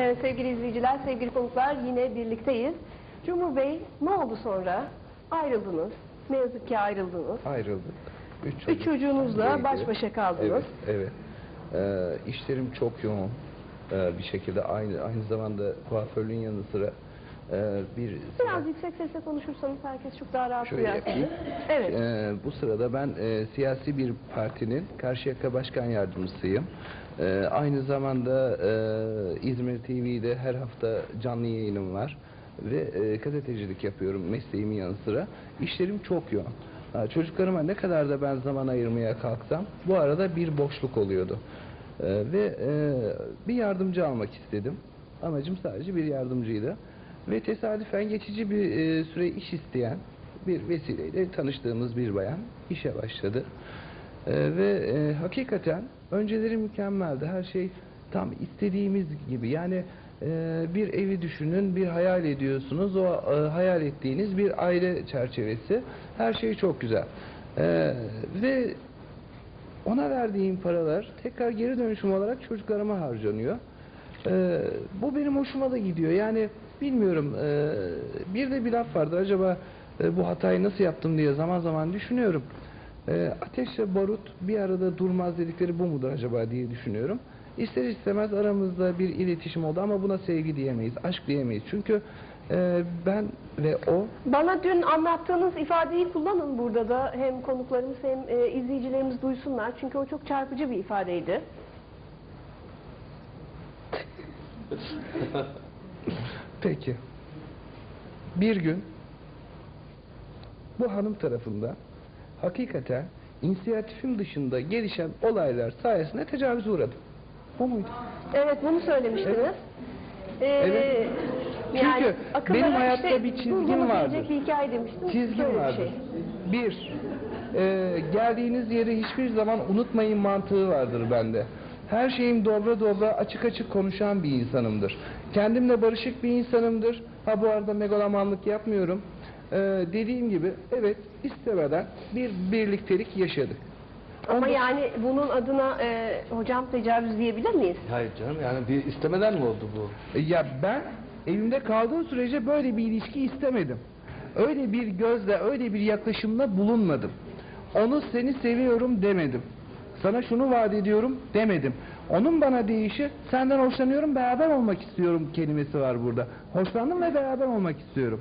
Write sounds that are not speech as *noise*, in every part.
Evet sevgili izleyiciler, sevgili konuklar yine birlikteyiz. Cumhur Bey ne oldu sonra? Ayrıldınız. Ne yazık ki ayrıldınız. Ayrıldık. Üç, Üç çocuğunuzla baş başa kaldınız. Evet, evet. Ee, işlerim çok yoğun. Ee, bir şekilde aynı aynı zamanda kuaförlüğün yanı sıra e, bir Biraz yüksek sesle konuşursanız herkes çok daha rahat Şöyle duyar yapayım. Evet. Ee, bu sırada ben e, siyasi bir partinin Karşıyaka Başkan Yardımcısıyım. Ee, aynı zamanda e, İzmir TV'de her hafta canlı yayınım var ve e, gazetecilik yapıyorum mesleğimin yanı sıra. İşlerim çok yoğun. Ha, Çocuklarıma ne kadar da ben zaman ayırmaya kalksam bu arada bir boşluk oluyordu. Ee, ve e, bir yardımcı almak istedim. Amacım sadece bir yardımcıydı. Ve tesadüfen geçici bir e, süre iş isteyen bir vesileyle tanıştığımız bir bayan işe başladı. Ee, ve e, hakikaten önceleri mükemmeldi. Her şey tam istediğimiz gibi. Yani e, bir evi düşünün, bir hayal ediyorsunuz. O e, hayal ettiğiniz bir aile çerçevesi. Her şey çok güzel. Ee, ve ona verdiğim paralar tekrar geri dönüşüm olarak çocuklarıma harcanıyor. Ee, bu benim hoşuma da gidiyor. Yani bilmiyorum. e, bir de bir laf vardı. Acaba e, bu hatayı nasıl yaptım diye zaman zaman düşünüyorum. E, ateşle barut bir arada durmaz dedikleri bu mudur acaba diye düşünüyorum. İster istemez aramızda bir iletişim oldu ama buna sevgi diyemeyiz, aşk diyemeyiz. Çünkü e, ben ve o Bana dün anlattığınız ifadeyi kullanın burada da hem konuklarımız hem e, izleyicilerimiz duysunlar. Çünkü o çok çarpıcı bir ifadeydi. *laughs* Peki. Bir gün bu hanım tarafından hakikaten inisiyatifim dışında gelişen olaylar sayesinde tecavüz uğradım. Bu muydu? Evet bunu söylemiştiniz. Evet. Ee, Evet. Çünkü akıllara benim hayatta işte bir çizgim vardır. bir hikaye demiştiniz. Çizgim vardır. şey. Bir, e, geldiğiniz yeri hiçbir zaman unutmayın mantığı vardır bende. Her şeyim dobra dobra açık açık konuşan bir insanımdır. Kendimle barışık bir insanımdır. Ha bu arada megalomanlık yapmıyorum. E, dediğim gibi evet istemeden bir birliktelik yaşadık. Ama Ondan- yani bunun adına e, hocam tecavüz diyebilir miyiz? Hayır canım yani bir istemeden mi oldu bu? E, Ya ben evimde kaldığım sürece böyle bir ilişki istemedim. Öyle bir gözle, öyle bir yaklaşımla bulunmadım. Onu seni seviyorum demedim. Sana şunu vaat ediyorum demedim. Onun bana deyişi senden hoşlanıyorum beraber olmak istiyorum kelimesi var burada. Hoşlandım ve beraber olmak istiyorum.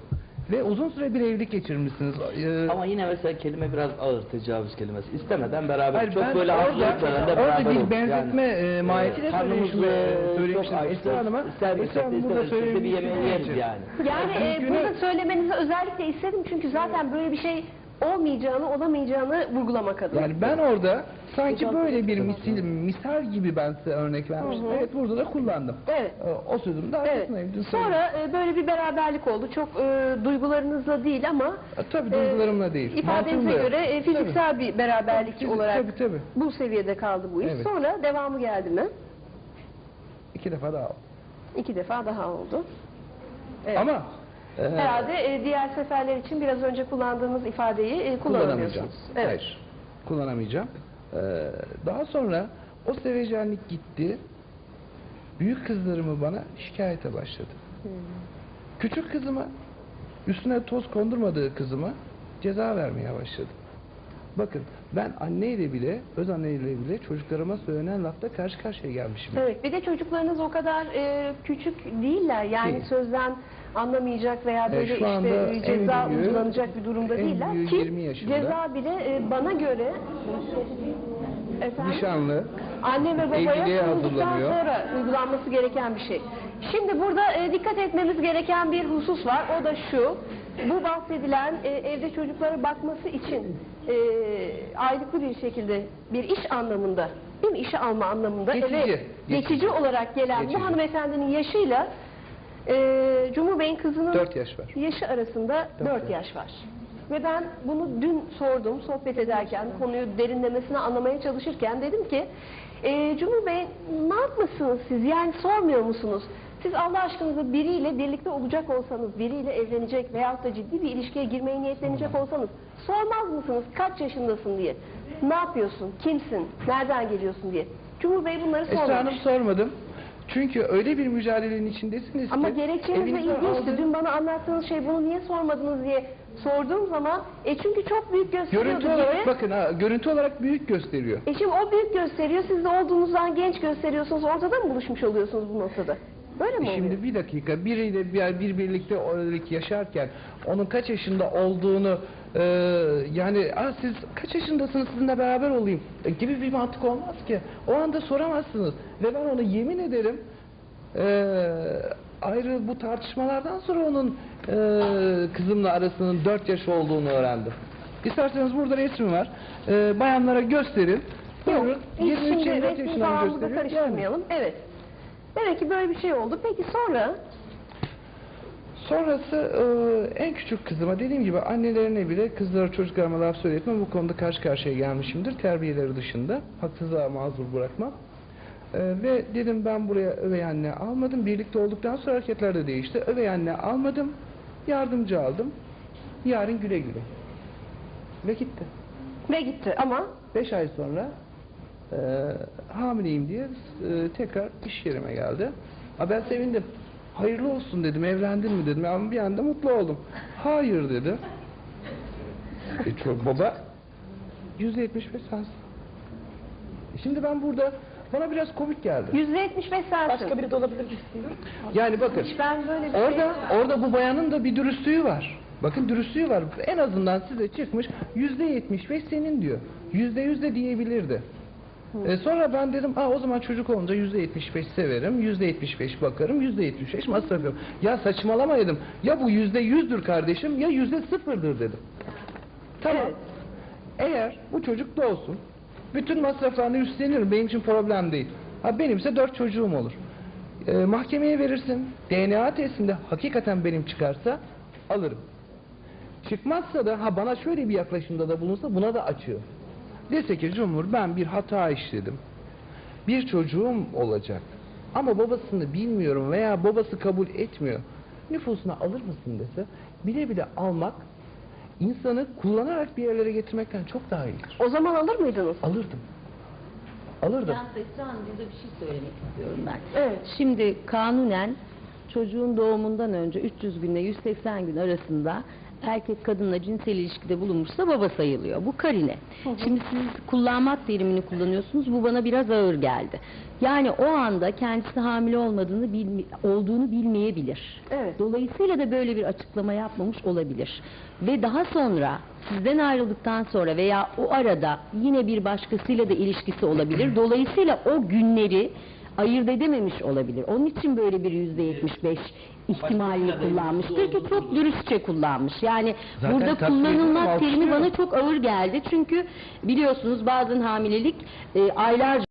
Ve uzun süre bir evlilik geçirmişsiniz. Ee, Ama yine mesela kelime biraz ağır tecavüz kelimesi. İstemeden beraber. Hayır, çok ben böyle orada- orada beraber bir olduk. benzetme, e, mahiyetiyle söylemiştim, söylemiştim Esra. Hanım'a. İster Esra Hanım burada bir için. yani. Yani e, bunu söylemenizi özellikle istedim çünkü zaten böyle bir şey olmayacağını, olamayacağını vurgulamak adına. Yani ben orada sanki böyle bir misil, misal gibi ben size örnek vermiştim. Evet burada da kullandım. Evet. O, o sözümün de Evet. arkasındayım. Dün Sonra e, böyle bir beraberlik oldu. Çok e, duygularınızla değil ama. E, Tabii duygularımla değil. ifadenize göre e, fiziksel bir beraberlik Tabii, olarak tabii, tabii. bu seviyede kaldı bu iş. Evet. Sonra devamı geldi mi? İki defa daha. İki defa daha oldu. Evet. Ama e, Herhalde e, diğer seferler için biraz önce kullandığımız ifadeyi e, kullanamayacağım. Evet. Hayır. Kullanamayacağım. E, daha sonra o sevecenlik gitti. Büyük kızlarımı bana şikayete başladı. Hmm. Küçük kızıma üstüne toz kondurmadığı kızıma ceza vermeye başladı. Bakın ben anneyle bile, öz anneyle bile çocuklarıma söylenen lafta karşı karşıya gelmişim. Evet, bir de çocuklarınız o kadar e, küçük değiller. Yani Değil. sözden anlamayacak veya E, böyle şu anda işte en ceza büyüğü- uygulanacak bir durumda en değiller büyüğü ki 20 yaşında. ceza bile e, bana göre efendim, Nişanlı, anne ve babaya hazırlanıyor. sonra uygulanması gereken bir şey. Şimdi burada e, dikkat etmemiz gereken bir husus var. O da şu. Bu bahsedilen e, evde çocuklara bakması için e, aylıklı bir şekilde bir iş anlamında değil mi? İşe alma anlamında Geçici, eve geçici. geçici olarak gelen Geçici. bu hanımefendinin yaşıyla e, Cumhur Bey'in kızının 4 yaş var. yaşı arasında Dört 4 yaş var. Ve ben bunu dün sordum sohbet ederken konuyu derinlemesine anlamaya çalışırken dedim ki e, Cumhur Bey ne yapmışsınız siz yani sormuyor musunuz? Siz Allah aşkınıza biriyle birlikte olacak olsanız, biriyle evlenecek veyahut da ciddi bir ilişkiye girmeye niyetlenecek olsanız sormaz mısınız kaç yaşındasın diye? Ne yapıyorsun? Kimsin? Nereden geliyorsun diye? Cumhur Bey bunları Esra Hanım sormamış. sormadım. Çünkü öyle bir mücadelenin içindesiniz Ama ki gerekçeniz de ilginçti. aldığınız- Dün bana anlattığınız şey bunu niye sormadınız diye sorduğum zaman e çünkü çok büyük gösteriyordu Görüntü olarak gibi. bakın ha, görüntü olarak büyük gösteriyor. E şimdi o büyük gösteriyor. Siz de olduğunuzdan genç gösteriyorsunuz. Ortada mı buluşmuş oluyorsunuz bu noktada? Böyle mi E oluyor? Şimdi bir dakika biriyle bir, bir birlikte yaşarken onun kaç yaşında olduğunu e, yani Aa, siz kaç yaşındasınız sizinle beraber olayım e, gibi bir mantık olmaz ki. O anda soramazsınız ve ben ona yemin ederim e, ayrı bu tartışmalardan sonra onun e, kızımla arasının 4 yaş olduğunu öğrendim. İsterseniz burada resmi var. E, bayanlara gösterin. Buyurun. Hiç 23 şimdi 24 resmi yaşından falan burada gösteriyor. Yani. Evet. Demek ki böyle bir şey oldu. Peki sonra? Sonrası e, en küçük kızıma dediğim gibi annelerine bile kızlara çocuklarıma laf söyletmem. Bu konuda karşı karşıya gelmişimdir. Terbiyeleri dışında. Haksızlığa mazur bırakmam. E, ve dedim ben buraya övey anne almadım. Birlikte olduktan sonra hareketler de değişti. Övey anne almadım. Yardımcı aldım. Yarın güle güle. Ve gitti. Ve gitti ama Beş ay sonra e, hamileyim diye e, tekrar iş yerime geldi. Ha, ben sevindim. Hayırlı olsun dedim. Evlendin mi dedim. Ama bir anda mutlu oldum. Hayır dedi. E, çok baba. Yüzde yetmiş beş sensin. E, Şimdi ben burada bana biraz komik geldi. yüzde yetmiş beş sensin. Başka biri de olabilir mi? Yani bakın. Ben böyle bir Orada şey... orada bu bayanın da bir dürüstlüğü var. Bakın dürüstlüğü var. En azından size çıkmış yüzde yetmiş beş senin diyor. Yüzde yüz de diyebilirdi. E sonra ben dedim Aa, o zaman çocuk olunca yüzde yetmiş beş severim, yüzde yetmiş beş bakarım, yüzde yetmiş beş masraf yapıyorum. Ya saçmalama dedim. Ya bu yüzde yüzdür kardeşim ya yüzde sıfırdır dedim. Tamam. Evet. Eğer bu çocuk da olsun, bütün masraflarını üstlenirim. Benim için problem değil. Ha benimse dört çocuğum olur. Ee, mahkemeye verirsin. DNA testinde hakikaten benim çıkarsa alırım. Çıkmazsa da ha bana şöyle bir yaklaşımda da bulunsa buna da açıyor. Dese ki Cumhur ben bir hata işledim. Bir çocuğum olacak. Ama babasını bilmiyorum veya babası kabul etmiyor. Nüfusuna alır mısın dese bile bile almak insanı kullanarak bir yerlere getirmekten çok daha iyidir. O zaman alır mıydınız? Alırdım. Alırdım. Ben Esra Hanım burada bir şey söylemek istiyorum ben. Evet. Şimdi kanunen çocuğun doğumundan önce 300 günle 180 gün arasında erkek kadınla cinsel ilişkide bulunmuşsa baba sayılıyor. Bu karine. Şimdi siz kullanmak terimini kullanıyorsunuz. Bu bana biraz ağır geldi. Yani o anda kendisi hamile olmadığını bilmi- olduğunu bilmeyebilir. Evet. Dolayısıyla da böyle bir açıklama yapmamış olabilir. Ve daha sonra sizden ayrıldıktan sonra veya o arada yine bir başkasıyla da ilişkisi olabilir. Dolayısıyla o günleri ayırt edememiş olabilir. Onun için böyle bir yüzde yetmiş beş ihtimalini kullanmıştır ki çok dürüstçe kullanmış. Yani Zaten burada kullanılmak terimi alkışlıyorum. bana çok ağır geldi. Çünkü biliyorsunuz bazen hamilelik e, aylarca